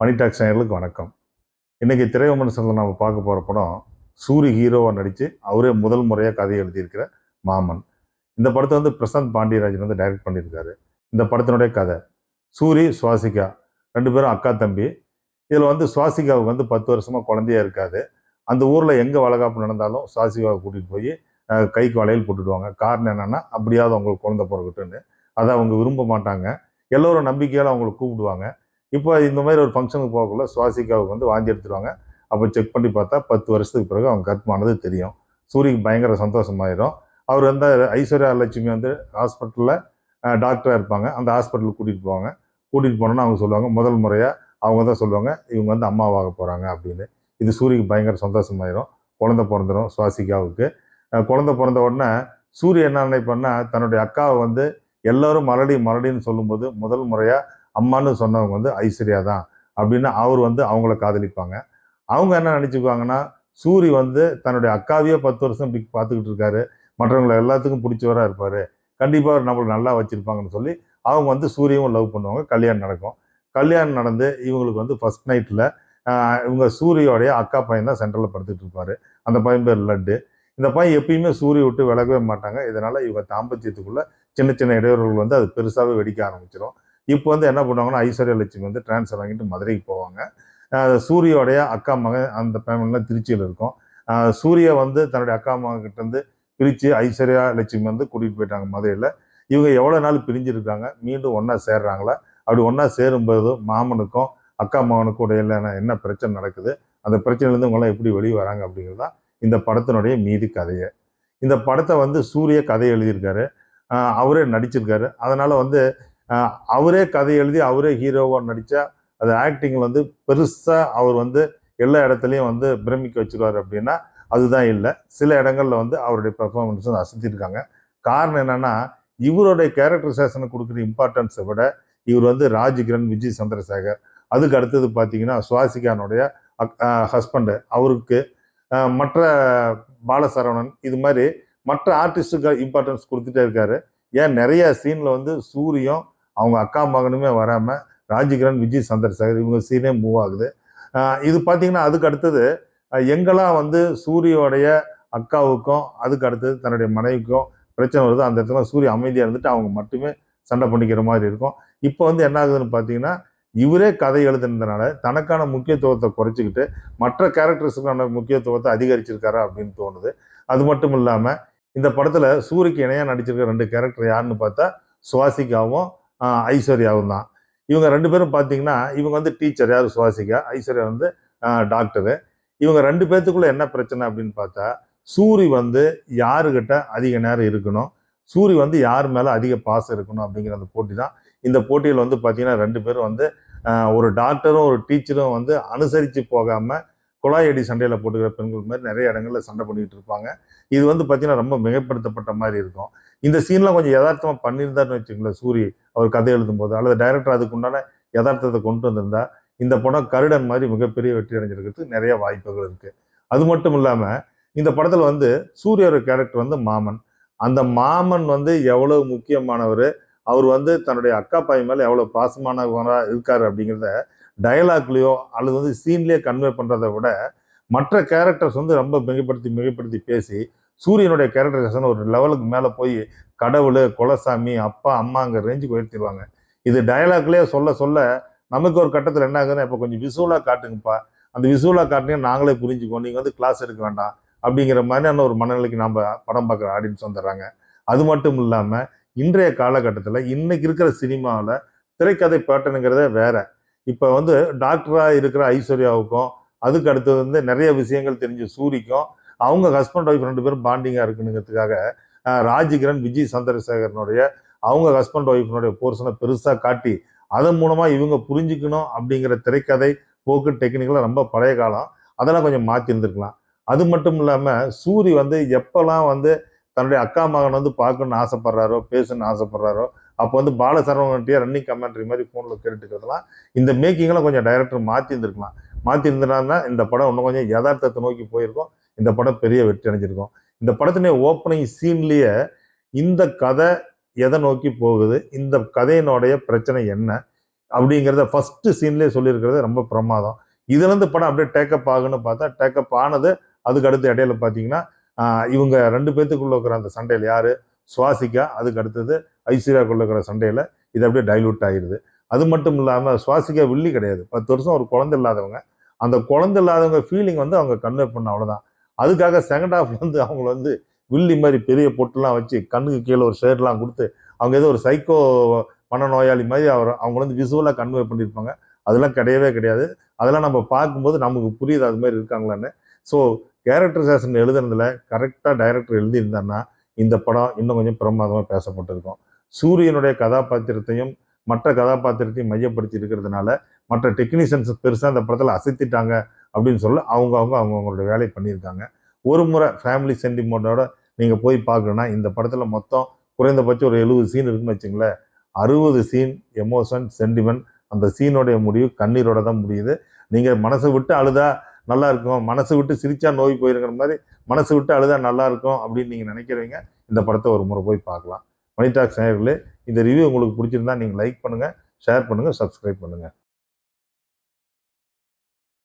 மணி tax நேயர்களுக்கு வணக்கம். இன்னைக்கு திரைவிமர்சனத்தில் நம்ம பார்க்க போகிற படம் சூரி ஹீரோவாக நடித்து அவரே முதல் முறையாக கதை எழுதியிருக்கிற மாமன். இந்த படத்தை வந்து பிரசாந்த் பாண்டியராஜன் வந்து டைரக்ட் பண்ணியிருக்காரு. இந்த படத்தினுடைய கதை சூரி சுவாசிகா ரெண்டு பேரும் அக்கா தம்பி. இதில் வந்து சுவாசிகாவுக்கு வந்து பத்து வருஷமாக குழந்தையாக இருக்காது. அந்த ஊரில் எங்கே வளகாப்பு நடந்தாலும் சுவாசிகாவை கூட்டிகிட்டு போய் கைக்கு வளையல் போட்டுடுவாங்க. காரணம் என்னென்னா அப்படியாவது அவங்களுக்கு குழந்தை பிறக்கட்டுன்னு அதை அவங்க விரும்ப மாட்டாங்க. எல்லோரும் நம்பிக்கையால் அவங்களை கூப்பிடுவாங்க. இப்போ இந்த மாதிரி ஒரு ஃபங்க்ஷனுக்கு போகக்குள்ள சுவாசிகாவுக்கு வந்து வாந்தி எடுத்துருவாங்க. அப்போ செக் பண்ணி பார்த்தா பத்து வருஷத்துக்கு பிறகு அவங்க கர்ப்பமானது தெரியும். சூரியக்கு பயங்கர சந்தோஷமாயிரும். அவர் வந்து ஐஸ்வர்யா லட்சுமி வந்து ஹாஸ்பிட்டலில் டாக்டராக இருப்பாங்க. அந்த ஹாஸ்பிட்டலுக்கு கூட்டிகிட்டு போவாங்க. கூட்டிகிட்டு போனோன்னா அவங்க சொல்லுவாங்க முதல் முறையாக அவங்க தான் சொல்லுவாங்க இவங்க வந்து அம்மாவாக போகிறாங்க அப்படின்னு. இது சூரியக்கு பயங்கர சந்தோஷமாயிரும். குழந்தை பிறந்துடும் சுவாசிகாவுக்கு குழந்த குழந்தை பிறந்த உடனே சூரிய என்ன நினைப்பேன்னா தன்னுடைய அக்காவை வந்து எல்லோரும் மலடி மலடின்னு சொல்லும்போது முதல் முறையாக அம்மான்னு சொன்னவங்க வந்து ஐஸ்வர்யா தான் அப்படின்னு அவர் வந்து அவங்கள காதலிப்பாங்க. அவங்க என்ன நினச்சிக்குவாங்கன்னா சூரி வந்து தன்னுடைய அக்காவையே பத்து வருஷம் இப்படி பார்த்துக்கிட்டு இருக்காரு. மற்றவங்களை எல்லாத்துக்கும் பிடிச்சவராக இருப்பார். கண்டிப்பாக அவர் நம்மளை நல்லா வச்சுருப்பாங்கன்னு சொல்லி அவங்க வந்து சூரியவும் லவ் பண்ணுவாங்க. கல்யாணம் நடக்கும். கல்யாணம் நடந்து இவங்களுக்கு வந்து ஃபர்ஸ்ட் நைட்டில் இவங்க சூரியோடைய அக்கா பையன் தான் சென்டரில் படுத்துட்டு இருப்பார். அந்த பையன் பேர் லட்டு. இந்த பையன் எப்பயுமே சூரிய விட்டு விலகவே மாட்டாங்க. இதனால் இவங்க தாம்பத்தியத்துக்குள்ளே சின்ன சின்ன இடையூறுகள் வந்து அது பெருசாகவே வெடிக்க ஆரம்பிச்சிடும் இப்போ வந்து என்ன பண்ணுவாங்கன்னா ஐஸ்வர்யா லட்சுமி வந்து டிரான்ஸ்ஃபர் வாங்கிட்டு மதுரைக்கு போவாங்க. சூரியோடைய அக்கா மகன் அந்த ஃபேமிலிலாம் திருச்சியில் இருக்கும். அஹ் சூர்யா வந்து தன்னுடைய அக்கா மகன் பிரித்து ஐஸ்வர்யா லட்சுமி வந்து கூட்டிகிட்டு போயிட்டாங்க மதுரையில். இவங்க எவ்வளோ நாள் பிரிஞ்சிருக்காங்க? மீண்டும் ஒன்றா சேர்றாங்களா? அப்படி ஒன்றா சேரும்போது மாமனுக்கும் அக்கா மகனுக்கும் இடையில என்ன பிரச்சனை நடக்குது? அந்த பிரச்சனையிலேருந்து இவங்கெல்லாம் எப்படி வெளியே வராங்க அப்படிங்கிறது தான் இந்த படத்தினுடைய மீதி கதையை. இந்த படத்தை வந்து சூரிய கதை எழுதியிருக்காரு. அவரே நடிச்சிருக்காரு. அதனால் வந்து அவரே கதை எழுதி அவரே ஹீரோவாக நடித்தா அது ஆக்டிங்கில் வந்து பெருசாக அவர் வந்து எல்லா இடத்துலையும் வந்து பிரமிக்க வச்சிருவார் அப்படின்னா அதுதான் இல்லை. சில இடங்களில் வந்து அவருடைய பெர்ஃபார்மன்ஸ் வந்து அசத்திருக்காங்க. காரணம் என்னென்னா இவருடைய கேரக்டரைசேஷனுக்கு கொடுக்குற இம்பார்ட்டன்ஸை விட இவர் வந்து ராஜ்கிரண் விஜய் சந்திரசேகர். அதுக்கு அடுத்தது பார்த்தீங்கன்னா சுவாசிகானுடைய ஹஸ்பண்டு அவருக்கு மற்ற பாலசரவணன் இது மாதிரி மற்ற ஆர்டிஸ்டுக்கு இம்பார்ட்டன்ஸ் கொடுத்துட்டே இருக்காரு. ஏன் நிறைய சீனில் வந்து சூரியம் அவங்க அக்கா மகனுமே வராமல் ராஜ்கிரண் விஜய் சந்திரசேகர் இவங்க சீனே மூவ் ஆகுது. இது பார்த்தீங்கன்னா அதுக்கு அடுத்தது எங்கெல்லாம் வந்து சூரியோடைய அக்காவுக்கும் அதுக்கு அடுத்தது தன்னுடைய மனைவிக்கும் பிரச்சனை வருது அந்த இடத்துல சூரிய அமைதியாக இருந்துட்டு அவங்க மட்டுமே சண்டை பண்ணிக்கிற மாதிரி இருக்கும். இப்போ வந்து என்ன ஆகுதுன்னு பார்த்தீங்கன்னா இவரே கதை எழுதுனதுனால தனக்கான முக்கியத்துவத்தை குறைச்சிக்கிட்டு மற்ற கேரக்டர்ஸுக்கான முக்கியத்துவத்தை அதிகரிச்சிருக்காரா அப்படின்னு தோணுது. அது மட்டும் இல்லாமல் இந்த படத்தில் சூரிக்கு இணையாக நடிச்சிருக்க ரெண்டு கேரக்டர் யாருன்னு பார்த்தா சுவாசிகாவும் ஐஸ்வர்யாவும் தான். இவங்க ரெண்டு பேரும் பார்த்தீங்கன்னா இவங்க வந்து டீச்சர் யார்? சுவாசிக்கா ஐஸ்வர்யா வந்து டாக்டரு இவங்க ரெண்டு பேர்த்துக்குள்ள என்ன பிரச்சனை அப்படின்னு பார்த்தா சூரி வந்து யாருக்கிட்ட அதிக நேரம் இருக்கணும்? சூரி வந்து யார் மேலே அதிக பாசம் இருக்கணும் அப்படிங்கிற அந்த போட்டி தான். இந்த போட்டியில் வந்து பார்த்தீங்கன்னா ரெண்டு பேரும் வந்து ஒரு டாக்டரும் ஒரு டீச்சரும் வந்து அனுசரித்து போகாமல் குழாய் அடி சண்டையில் போட்டுக்கிற பெண்கள் மாதிரி நிறைய இடங்களில் சண்டை பண்ணிக்கிட்டு இருப்பாங்க. இது வந்து பார்த்தீங்கன்னா ரொம்ப மிகப்படுத்தப்பட்ட மாதிரி இருக்கும். இந்த சீன்லாம் கொஞ்சம் யதார்த்தமாக பண்ணியிருந்தாருன்னு வச்சுங்களேன் சூரி. அவர் கதை எழுதும்போது. அல்லது டைரக்டர் அதுக்கு உண்டான யதார்த்தத்தை கொண்டு வந்திருந்தா இந்த படம் கருடன் மாதிரி மிகப்பெரிய வெற்றி அடைஞ்சிருக்கிறதுக்கு நிறைய வாய்ப்புகள் இருக்குது அது மட்டும் இல்லாமல் இந்த படத்தில் வந்து சூரியோட கேரக்டர் வந்து மாமன். அந்த மாமன் வந்து எவ்வளவு முக்கியமானவர்? அவர் வந்து தன்னுடைய அக்கா பாய் மேலே எவ்வளோ பாசமானவராக இருக்கார் அப்படிங்கிறத டயலாக்லேயோ அல்லது வந்து சீன்லேயே கன்வே பண்ணுறதை விட மற்ற கேரக்டர்ஸ் வந்து ரொம்ப மிகப்படுத்தி மிகப்படுத்தி பேசி சூரியனுடைய கேரக்டரைசேஷன் ஒரு லெவலுக்கு மேலே போய் கடவுள் குலசாமி அப்பா அம்மாங்கிற ரேஞ்சுக்கு உயர்த்திடுவாங்க. இது டயலாக்லேயே சொல்ல சொல்ல நமக்கு ஒரு கட்டத்தில் என்ன ஆகுதுன்னா இப்போ கொஞ்சம் விசுவலாக காட்டுங்கப்பா. அந்த விசுவலாக காட்டினீங்க நாங்களே புரிஞ்சுக்கோ நீங்கள் வந்து கிளாஸ் எடுக்க வேண்டாம் அப்படிங்கிற மாதிரியான ஒரு மனநிலைக்கு நாம் படம் பார்க்குற ஆடியன்ஸ் வந்துடுறாங்க. அது மட்டும் இல்லாமல் இன்றைய காலகட்டத்தில் இன்றைக்கி இருக்கிற சினிமாவில் திரைக்கதை பேட்டனுங்கிறதே வேறு. இப்போ வந்து டாக்டராக இருக்கிற ஐஸ்வர்யாவுக்கும் அதுக்கு அடுத்தது வந்து நிறைய விஷயங்கள் தெரிஞ்ச சூரிக்கும் அவங்க ஹஸ்பண்ட் ஒய்ஃப் ரெண்டு பேரும் பாண்டிங்காக இருக்கணுங்கிறதுக்காக அஹ், ராஜ்கிரண் விஜய் சந்திரசேகரனுடைய அவங்க ஹஸ்பண்ட் ஒய்ஃபினுடைய போர்ஷனை பெருசாக காட்டி அதன் மூலமாக இவங்க புரிஞ்சுக்கணும் அப்படிங்கிற திரைக்கதை போக்கு டெக்னிக்கெலாம் ரொம்ப பழைய காலம். அதெல்லாம் கொஞ்சம் மாற்றி இருந்திருக்கலாம். அது மட்டும் இல்லாமல் சூரி வந்து எப்போல்லாம் வந்து தன்னுடைய அக்கா மகன் வந்து பார்க்கணுன்னு ஆசைப்படுறாரோ பேசணும்னு ஆசைப்படுறாரோ அப்போ வந்து பாலசரவன்கிட்டயே ரன்னிங் கமெண்ட்ரி மாதிரி ஃபோனில் கேட்டுக்கிறதுலாம் இந்த மேக்கிங்லாம் கொஞ்சம் டைரக்டர் மாற்றி இருந்திருக்கலாம் மாற்றி இருந்தனால இந்த படம் இன்னும் கொஞ்சம் யதார்த்தத்தை நோக்கி போயிருக்கும். இந்த படம் பெரிய வெற்றி அடைஞ்சிருக்கும். இந்த படத்தினுடைய ஓப்பனிங் சீன்லேயே இந்த கதை எதை நோக்கி போகுது? இந்த கதையினுடைய பிரச்சனை என்ன? அப்படிங்கிறத ஃபஸ்ட்டு சீன்லேயே சொல்லியிருக்கிறது ரொம்ப பிரமாதம். இதுலேருந்து படம் அப்படியே டேக்கப் ஆகுன்னு பார்த்தா டேக்கப் ஆனது அதுக்கு அடுத்து இடையில பார்த்தீங்கன்னா இவங்க ரெண்டு பேர்த்துக்குள்ளே இருக்கிற அந்த சண்டையில் யார்? சுவாசிக்கா அதுக்கு அடுத்தது ஐஸ்வர்யாக்குள்ள இருக்கிற சண்டையில் இது அப்படியே டைலூட் ஆகிடுது அது மட்டும் இல்லாமல் சுவாசிக்க வில்லி கிடையாது. பத்து வருஷம் ஒரு குழந்தை இல்லாதவங்க அந்த குழந்தை இல்லாதவங்க ஃபீலிங் வந்து அவங்க கன்வே பண்ண அவ்வளோதான் அதுக்காக செகண்ட் ஹாஃப் வந்து அவங்கள வந்து வில்லி மாதிரி பெரிய பொட்டுலாம் வச்சு கண்ணுக்கு கீழே ஒரு ஷேர்ட்லாம் கொடுத்து அவங்க ஏதோ ஒரு சைக்கோ மனநோயாளி மாதிரி அவர் அவங்க வந்து விசுவலாக கன்வே பண்ணியிருப்பாங்க. அதெல்லாம் கிடையவே கிடையாது. அதெல்லாம் நம்ம பார்க்கும்போது நமக்கு புரியுது அது மாதிரி இருக்காங்களான்னு. ஸோ கேரக்டரைசேஷன் எழுதுனதில் கரெக்டாக டைரக்டர் எழுதியிருந்தாருன்னா இந்த படம் இன்னும் கொஞ்சம் பிரமாதமாக பேசப்பட்டிருக்கும். சூரியனுடைய கதாபாத்திரத்தையும் மற்ற கதாபாத்திரத்தையும் மையப்படுத்தி இருக்கிறதுனால மற்ற டெக்னீஷியன்ஸ் பெருசாக அந்த படத்தில் அசைத்திட்டாங்க அப்படின்னு சொல்ல அவங்க அவங்க அவங்கவுங்களோட வேலையை பண்ணியிருக்காங்க. ஒரு முறை ஃபேமிலி சென்டிமெண்ட்டோட நீங்கள் போய் பார்க்கணுன்னா இந்த படத்தில் மொத்தம் குறைந்தபட்சம் ஒரு எழுபது சீன் இருக்குன்னு வச்சுங்களேன். அறுபது சீன் எமோஷன் சென்டிமெண்ட் அந்த சீனோடைய முடிவு கண்ணீரோட தான் முடியுது. நீங்கள் மனசை விட்டு அழுதா நல்லா இருக்கும் மனசு விட்டு சிரிச்சா நோய் போயிருக்கிற மாதிரி மனசு விட்டு அழுதா நல்லா இருக்கும் அப்படின்னு நீங்கள் நினைக்கிறவங்க இந்த படத்தை ஒரு முறை போய் பார்க்கலாம். மணிடாக் நேயர்களே இந்த ரிவ்யூ உங்களுக்கு பிடிச்சிருந்தா நீங்கள் லைக் பண்ணுங்கள் ஷேர் பண்ணுங்கள் சப்ஸ்கிரைப் பண்ணுங்கள்